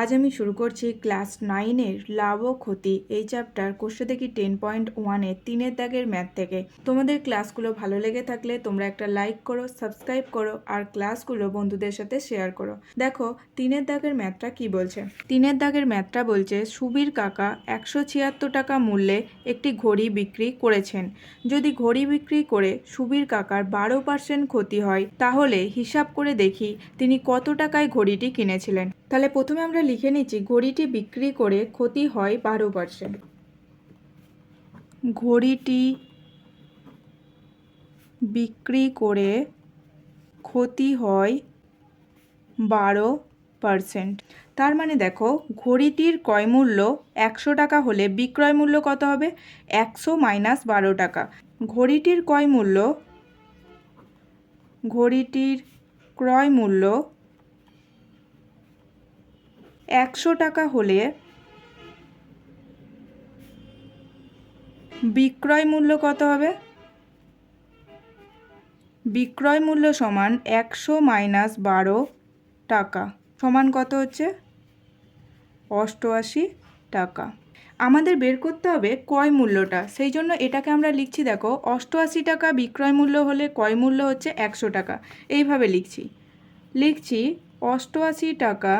আজ আমি শুরু করছি ক্লাস নাইনের লাভ ক্ষতি এই চ্যাপ্টার কোষে দেখি টেন পয়েন্ট ওয়ানে তিনের দাগের ম্যাথ থেকে। তোমাদের ক্লাসগুলো ভালো লেগে থাকলে তোমরা একটা লাইক করো সাবস্ক্রাইব করো, আর ক্লাসগুলো বন্ধুদের সাথে শেয়ার করো। দেখো, তিনের দাগের ম্যাথটা কি বলছে? তিনের দাগের ম্যাথটা বলছে, সুবীর কাকা একশো ছিয়াত্তর টাকা মূল্যে একটি ঘড়ি বিক্রি করেছেন। যদি ঘড়ি বিক্রি করে সুবীর কাকার বারো পার্সেন্ট ক্ষতি হয়, তাহলে হিসাব করে দেখি তিনি কত টাকায় ঘড়িটি কিনেছিলেন। তাহলে প্রথমে আমরা লিখে নিচ্ছি, ঘড়িটি বিক্রি করে ক্ষতি হয় বারো পার্সেন্ট ঘড়িটি বিক্রি করে ক্ষতি হয় বারো পার্সেন্ট তার মানে দেখো, ঘড়িটির ক্রয় মূল্য একশো টাকা হলে বিক্রয় মূল্য কত হবে? একশো মাইনাস বারো টাকা। ঘড়িটির ক্রয় মূল্য, ঘড়িটির ক্রয় মূল্য একশো টাকা হলে বিক্রয় মূল্য কত হবে? বিক্রয় মূল্য সমান একশো মাইনাস বারো টাকা। সমান কত হচ্ছে? অষ্টআশি টাকা। আমাদের বের করতে হবে ক্রয় মূল্যটা। সেই জন্য এটাকে আমরা লিখছি, দেখো, অষ্টআশি টাকা বিক্রয় মূল্য হলে ক্রয় মূল্য হচ্ছে একশো টাকা। এইভাবে লিখছি। লিখছি অষ্টআশি টাকা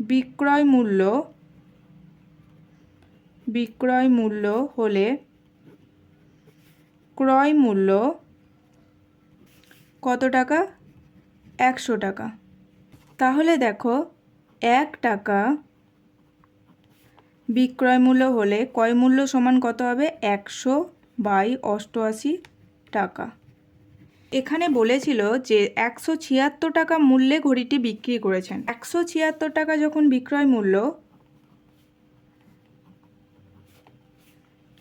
বিক্রয় মূল্য বিক্রয় মূল্য হলে ক্রয় মূল্য কত টাকা? একশো টাকা। তাহলে দেখো, এক টাকা বিক্রয় মূল্য হলে ক্রয় মূল্য সমান কত হবে? একশো বাই অষ্টআশি টাকা। এখানে বলেছিল যে একশো ছিয়াত্তর টাকা মূল্যে ঘড়িটি বিক্রি করেছেন। একশো ছিয়াত্তর টাকা যখন বিক্রয় মূল্য,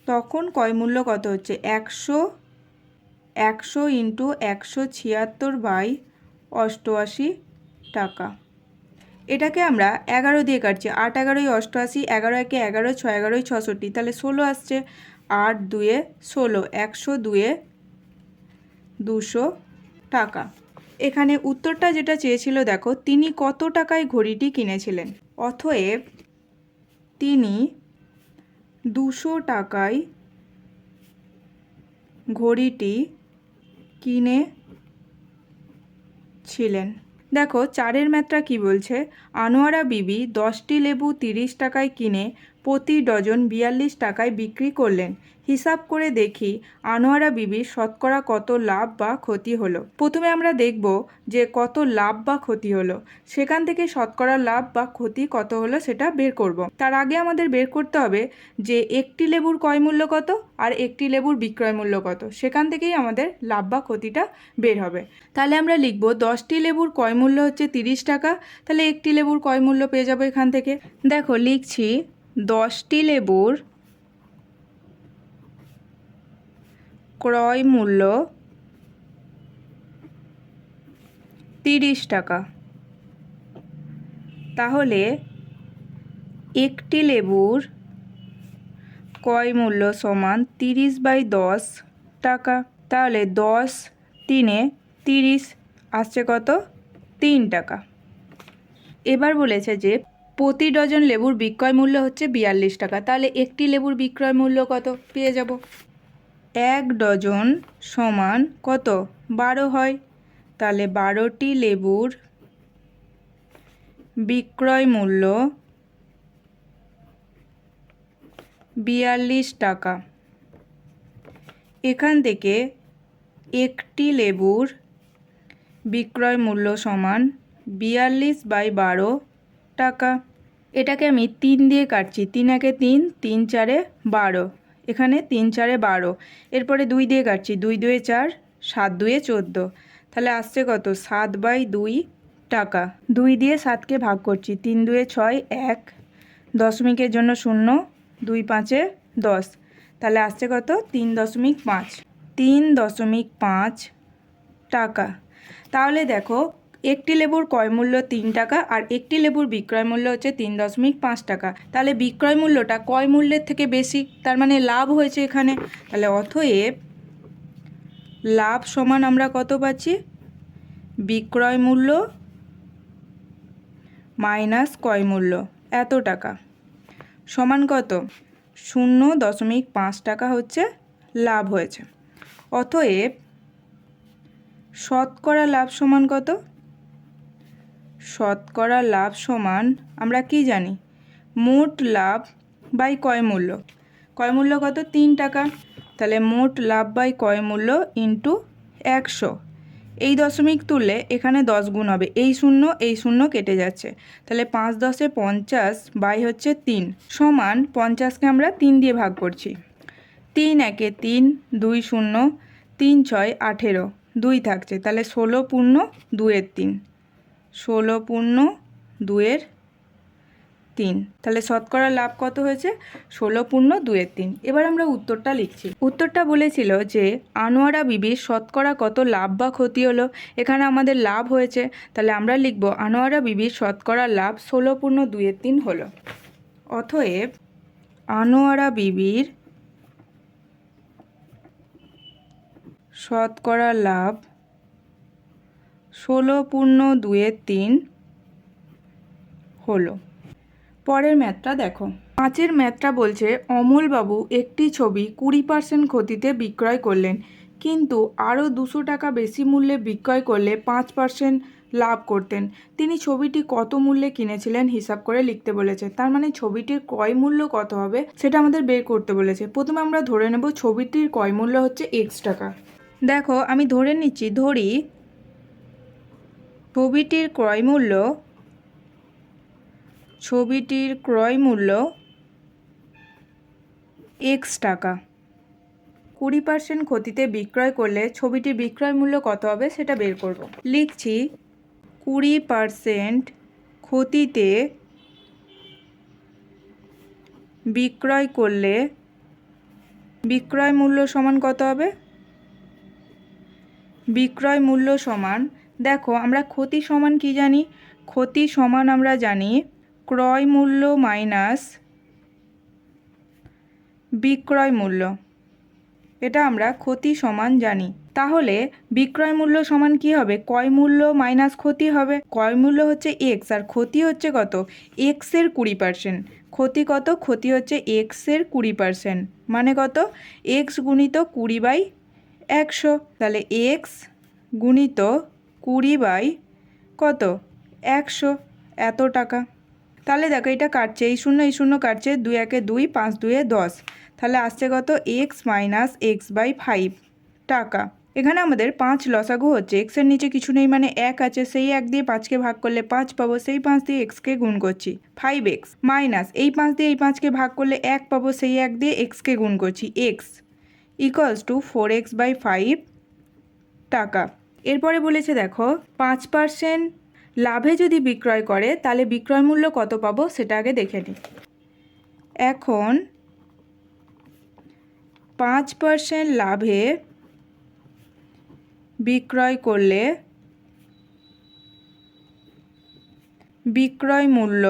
তখন কয় মূল্য কত হচ্ছে? একশো একশো ইন্টু একশো ছিয়াত্তর বাই অষ্টআশি টাকা। এটাকে আমরা এগারো দিয়ে কাটছি। আট এগারোই অষ্টআশি, এগারো একে এগারো, ছয় এগারোই ছষট্টি। তাহলে ষোলো আসছে। আট দুয়ে ষোলো, একশো দুয়ে দুশো টাকা। এখানে উত্তরটা যেটা চেয়েছিল, দেখো, তিনি কত টাকায় ঘড়িটি কিনেছিলেন? অথএব তিনি দুশো টাকায় ঘড়িটি কিনে ছিলেন দেখো, চারের ম্যাথটা কি বলছে? আনোয়ারা বিবি দশটি লেবু তিরিশ টাকায় কিনে প্রতি ডজন বিয়াল্লিশ টাকায় বিক্রি করলেন। হিসাব করে দেখি আনোয়ারা বিবির শতকরা কত লাভ বা ক্ষতি হলো। প্রথমে আমরা দেখব যে কত লাভ বা ক্ষতি হলো। সেখান থেকে শতকরা লাভ বা ক্ষতি কত হলো সেটা বের করব। তার আগে আমাদের বের করতে হবে যে একটি লেবুর ক্রয় মূল্য কত আর একটি লেবুর বিক্রয় মূল্য কত। সেখান থেকেই আমাদের লাভ বা ক্ষতিটা বের হবে। তাহলে আমরা লিখব দশটি লেবুর ক্রয় মূল্য হচ্ছে তিরিশ টাকা। তাহলে একটি লেবুর ক্রয় মূল্য পেয়ে যাব এখান থেকে। দেখো, লিখছি দশটি লেবুর ক্রয় মূল্য তিরিশ টাকা। তাহলে একটি লেবুর ক্রয় মূল্য সমান তিরিশ বাই দশ টাকা। তাহলে দশ তিনে তিরিশ আসছে কত? তিন টাকা। এবার বলেছে যে প্রতি ডজন লেবুর বিক্রয় মূল্য হচ্ছে বিয়াল্লিশ টাকা। তাহলে একটি লেবুর বিক্রয় মূল্য কত? পেয়ে যাব। এক ডজন সমান কত? বারো হয়। তাহলে বারোটি লেবুর বিক্রয় মূল্য বিয়াল্লিশ টাকা। এখান থেকে একটি লেবুর বিক্রয় মূল্য সমান বিয়াল্লিশ বাই বারো টাকা। এটাকে আমি তিন দিয়ে কাটছি। তিন একে তিন তিন চারে বারো। এখানে তিন, চারে বারো। এরপরে দুই দিয়ে কাটছি, দুই, দুয়ে চার, সাত, দুয়ে চোদ্দ। তাহলে আসছে কত? সাত বাই দুই টাকা। দুই দিয়ে সাতকে ভাগ করছি, তিন, দুয়ে ছয়, এক। দশমিকের জন্য শূন্য, দুই, পাঁচে দশ। তাহলে আসছে কত? তিন দশমিক পাঁচ। তিন দশমিক পাঁচ টাকা। তাহলে দেখো একটি লেবুর ক্রয় মূল্য তিন টাকা আর একটি লেবুর বিক্রয় মূল্য হচ্ছে তিন দশমিক পাঁচ টাকা। তাহলে বিক্রয় মূল্যটা ক্রয় মূল্যের থেকে বেশি, তার মানে লাভ হয়েছে এখানে। তাহলে অথএব লাভ সমান আমরা কত পাচ্ছি? বিক্রয় মূল্য মাইনাস ক্রয় মূল্য, এত টাকা। সমান কত? শূন্য দশমিক পাঁচ টাকা হচ্ছে লাভ হয়েছে। অতএব শতকরা লাভ সমান কত? শতকরা লাভ সমান, আমরা কি জানি? মোট লাভ বাই কয় মূল্য। কয় মূল্য কত? তিন টাকা। তাহলে মোট লাভ বাই কয় মূল্য ইন্টু একশো। এই দশমিক তুললে এখানে দশ গুণ হবে। এই শূন্য এই শূন্য কেটে যাচ্ছে। তাহলে পাঁচ দশে পঞ্চাশ বাই হচ্ছে তিন। সমান পঞ্চাশকে আমরা তিন দিয়ে ভাগ করছি। তিন একে তিন, দুই শূন্য, তিন ছয় আঠেরো, দুই থাকছে। তাহলে ষোলো পূর্ণ দুয়ের তিন। ষোলো পূর্ণ দুয়ের তিন। তাহলে শতকরা লাভ কত হয়েছে? ষোলো পূর্ণ দুয়ের তিন। এবার আমরা উত্তরটা লিখছি। উত্তরটা বলেছিল যে, আনোয়ারা বিবির শতকরা কত লাভ বা ক্ষতি হলো? এখানে আমাদের লাভ হয়েছে। তাহলে আমরা লিখব, আনোয়ারা বিবির শতকরা লাভ ষোলো পূর্ণ দুয়ের তিন হলো। অতএব, আনোয়ারা বিবির শতকরা লাভ ষোলো পূর্ণ দুয়ের তিন হলো। পরের ম্যাথটা দেখো। পাঁচের ম্যাথটা বলছে, অমলবাবু একটি ছবি কুড়ি পার্সেন্ট ক্ষতিতে বিক্রয় করলেন, কিন্তু আরও দুশো টাকা বেশি মূল্যে বিক্রয় করলে পাঁচ পার্সেন্ট লাভ করতেন। তিনি ছবিটি কত মূল্যে কিনেছিলেন হিসাব করে লিখতে বলেছে। তার মানে ছবিটির ক্রয় মূল্য কত হবে সেটা আমাদের বের করতে বলেছে। প্রথমে আমরা ধরে নেব ছবিটির ক্রয় মূল্য হচ্ছে এক্স টাকা। দেখো, আমি ধরে নিচ্ছি, ধরি ছবিটির ক্রয় মূল্য, ছবিটির ক্রয় মূল্য এক্স টাকা। কুড়ি পার্সেন্ট ক্ষতিতে বিক্রয় করলে ছবিটির বিক্রয় মূল্য কত হবে সেটা বের করব। লিখছি, কুড়ি পার্সেন্ট ক্ষতিতে বিক্রয় করলে বিক্রয় মূল্য সমান কত হবে? বিক্রয় মূল্য সমান দেখো, আমরা ক্ষতি সমান কি জানি? ক্ষতি সমান আমরা জানি ক্রয় মূল্য মাইনাস বিক্রয় মূল্য। এটা আমরা ক্ষতি সমান জানি। তাহলে বিক্রয় মূল্য সমান কি হবে? ক্রয় মূল্য মাইনাস ক্ষতি হবে। ক্রয় মূল্য হচ্ছে এক্স আর ক্ষতি হচ্ছে কত? এক্সের কুড়ি পার্সেন্ট ক্ষতি কত? ক্ষতি হচ্ছে এক্সের কুড়ি পার্সেন্ট মানে কত? এক্স গুণিত কুড়ি বাই একশো। তাহলে এক্স গুণিত কুড়ি বাই কত? একশো। এত টাকা। তাহলে দেখো, এটা কাটছে। এই শূন্য এই শূন্য কাটছে। দুই একে দুই, পাঁচ দুয়ে দশ। তাহলে আসছে কত? X minus x by five টাকা। এখানে আমাদের পাঁচ লসাগু হচ্ছে। এক্সের নিচে কিছু নেই মানে এক আছে। সেই এক দিয়ে পাঁচকে ভাগ করলে পাঁচ পাবো। সেই পাঁচ দিয়ে এক্সকে গুণ করছি। ফাইভ এক্স মাইনাস এই পাঁচ দিয়ে এই পাঁচকে ভাগ করলে এক পাবো। সেই এক দিয়ে এক্সকে গুণ করছি। X equals to four x by five টাকা। এরপরে বলেছে, দেখো, পাঁচ পার্সেন্ট লাভে যদি বিক্রয় করে, তাহলে বিক্রয় মূল্য কত পাবো সেটা আগে দেখে নিই এখন পাঁচ পার্সেন্ট লাভে বিক্রয় করলে বিক্রয় মূল্য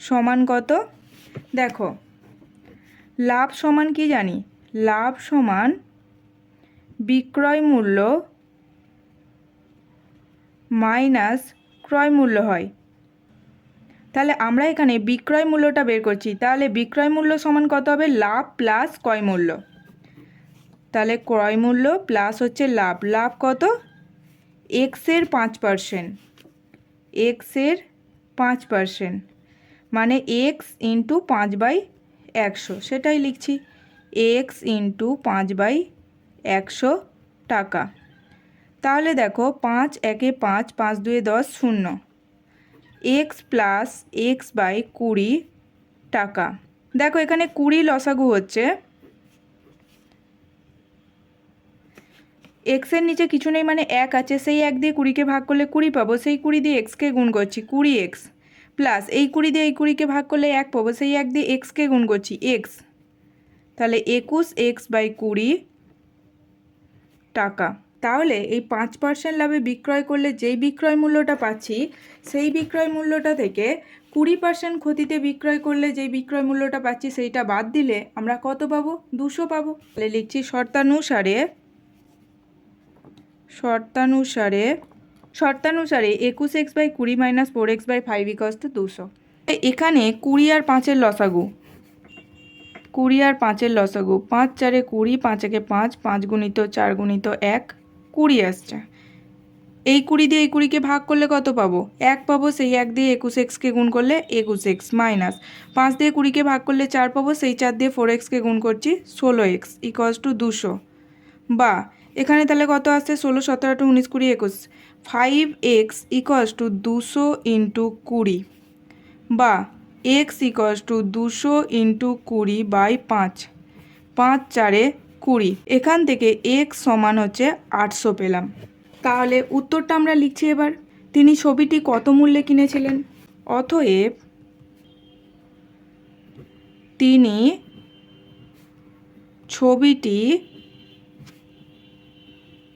সমান কত? দেখো, লাভ সমান কি জানি? লাভ সমান বিক্রয় মূল্য মাইনাস ক্রয় মূল্য হয়। তাহলে আমরা এখানে বিক্রয় মূল্যটা বের করছি। তাহলে বিক্রয় মূল্য সমান কত হবে? লাভ প্লাস ক্রয় মূল্য। তাহলে ক্রয় মূল্য প্লাস হচ্ছে লাভ। লাভ কত? এক্সের পাঁচ পার্সেন্ট এক্সের পাঁচ পার্সেন্ট মানে এক্স ইন্টু পাঁচ বাই একশো। সেটাই লিখছি। এক্স ইন্টু পাঁচ বাই একশো টাকা। তাহলে দেখো পাঁচ, একে পাঁচ পাঁচ দুয়ে দশ, শূন্য। এক্স প্লাস এক্স বাই কুড়ি টাকা। দেখো এখানে কুড়ি লসাগু হচ্ছে। এক্সের নিচে কিছু নেই মানে এক আছে। সেই এক দিয়ে কুড়িকে ভাগ করলে কুড়ি পাবো। সেই কুড়ি দিয়ে এক্সকে গুণ করছি কুড়ি এক্স প্লাস। এই কুড়ি দিয়ে এই কুড়িকে ভাগ করলে এক পাবো। সেই এক দিয়ে এক্সকে গুণ করছি এক্স। তাহলে একুশ এক্স বাই কুড়ি টাকা। তাহলে এই পাঁচ পার্সেন্ট লাভে বিক্রয় করলে যেই বিক্রয় মূল্যটা পাচ্ছি, সেই বিক্রয় মূল্যটা থেকে কুড়ি পার্সেন্ট ক্ষতিতে বিক্রয় করলে যেই বিক্রয় মূল্যটা পাচ্ছি, সেইটা বাদ দিলে আমরা কত পাবো? দুশো পাবো। তাহলে লিখছি শর্তানুসারে শর্তানুসারে শর্তানুসারে একুশ এক্স বাই কুড়ি minus four x by five equals to দুশো। এখানে কুড়ি আর পাঁচের লসাগু। কুড়ি আর পাঁচের লসাগু। পাঁচ চারে কুড়ি পাঁচ একে পাঁচ পাঁচ গুণিত চার গুণিত এক, কুড়ি আসছে। এই কুড়ি দিয়ে এই কুড়িকে ভাগ করলে কত পাবো? এক পাবো, সেই এক দিয়ে একুশ এক্সকে গুণ করলে একুশ এক্স মাইনাস। পাঁচ দিয়ে কুড়িকে ভাগ করলে চার পাবো, সেই চার দিয়ে ফোর এক্সকে গুণ করছি ষোলো এক্স ইকস টু দুশো। বা, এখানে তাহলে কত আসছে? ষোলো, সতেরো, আঠারো, উনিশ, কুড়ি, একুশ। ফাইভ এক্স ইকস টু দুশো ইন্টু কুড়ি। বা এক্স ইকস টু দুশো ইন্টু কুড়ি বাই পাঁচ পাঁচ চারে কুড়ি। এখান থেকে এক্স সমান হচ্ছে আটশো পেলাম। তাহলে উত্তরটা আমরা লিখছি এবার। তিনি ছবিটি কত মূল্যে কিনেছিলেন? অতএব তিনি ছবিটি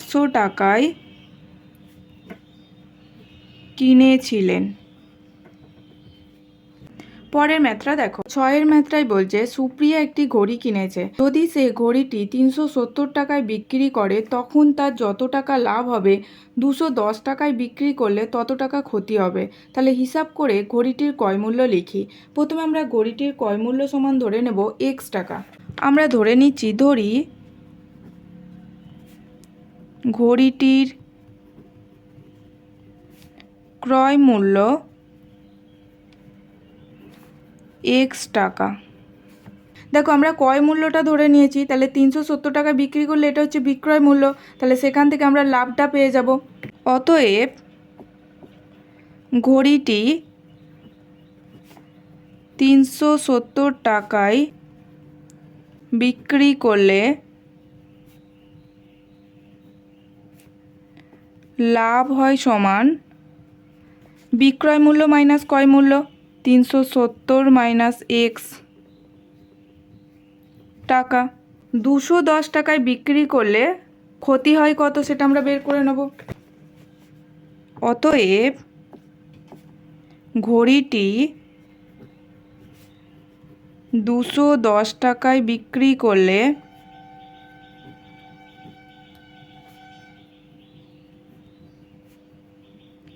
একশো টাকায় কিনেছিলেন। পরের ম্যাথটা দেখো। ছয়ের ম্যাথটাই বলছে, সুপ্রিয়া একটি ঘড়ি কিনেছে। যদি সে ঘড়িটি তিনশো সত্তর টাকায় বিক্রি করে, তখন তার যত টাকা লাভ হবে, দুশো দশ টাকায় বিক্রি করলে তত টাকা ক্ষতি হবে। তাহলে হিসাব করে ঘড়িটির ক্রয় মূল্য লিখি। প্রথমে আমরা ঘড়িটির ক্রয় মূল্য সমান ধরে নেব এক্স টাকা। আমরা ধরে নিচ্ছি, ধরি ঘড়িটির ক্রয় মূল্য এক্স টাকা। দেখো, আমরা ক্রয় মূল্যটা ধরে নিয়েছি, তাহলে তিনশো সত্তর টাকা বিক্রি করলে এটা হচ্ছে বিক্রয় মূল্য, তাহলে সেখান থেকে আমরা লাভটা পেয়ে যাব। অতএব, ঘড়িটি তিনশো সত্তর টাকায় বিক্রি করলে লাভ হয় সমান বিক্রয় মূল্য মাইনাস ক্রয় মূল্য। তিনশো সত্তর মাইনাস এক্স টাকা। দুশো দশ টাকায় বিক্রি করলে ক্ষতি হয় কত সেটা আমরা বের করে নেব। অতএব ঘড়িটি দুশো দশ টাকায় বিক্রি করলে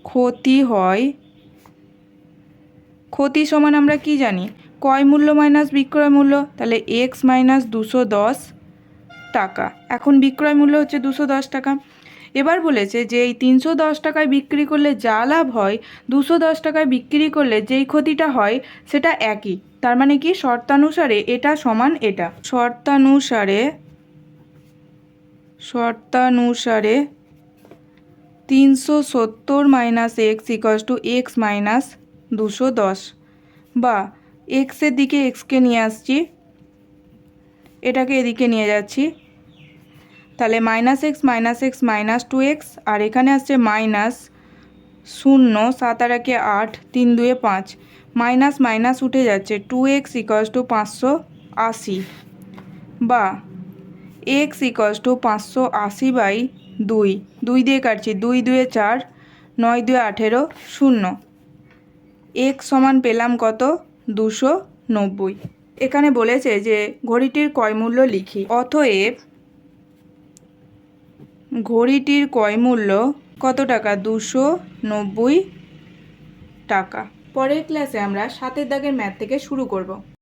ক্ষতি হয় ক্ষতি সমান আমরা কি জানি? ক্রয় মূল্য মাইনাস বিক্রয় মূল্য? তাহলে এক্স মাইনাস দুশো দশ টাকা। এখন বিক্রয় মূল্য হচ্ছে দুশো দশ টাকা। এবার বলেছে যে এই তিনশো দশ টাকায় বিক্রি করলে যা লাভ হয়, দুশো দশ টাকায় বিক্রি করলে যেই ক্ষতিটা হয়, সেটা একই। তার মানে কি? শর্তানুসারে এটা সমান এটা। শর্তানুসারে শর্তানুসারে তিনশো সত্তর minus x equals to x minus দুশো দশ। বা এক্সের দিকে এক্সকে নিয়ে আসছি। এটাকে এদিকে নিয়ে যাচ্ছি। তাহলে minus x minus x minus two x আর এখানে আসছে মাইনাস শূন্য, সাত আর একে আট, তিন দুয়ে পাঁচ। মাইনাস মাইনাস উঠে যাচ্ছে। টু এক্স ইকস টু পাঁচশো আশি। বা এক্স ইকস টু পাঁচশো আশি বাই দুই। দুই দিয়ে কাটছি। দুই দুয়ে চার, নয় দুয়ে আঠেরো, শূন্য। এক সমান পেলাম কত? দুশো নব্বই। এখানে বলেছে যে ঘড়িটির কয় মূল্য লিখি। অথএব ঘড়িটির কয় মূল্য কত টাকা? দুশো নব্বই টাকা। পরের ক্লাসে আমরা সাতের দাগের ম্যাথ থেকে শুরু করব।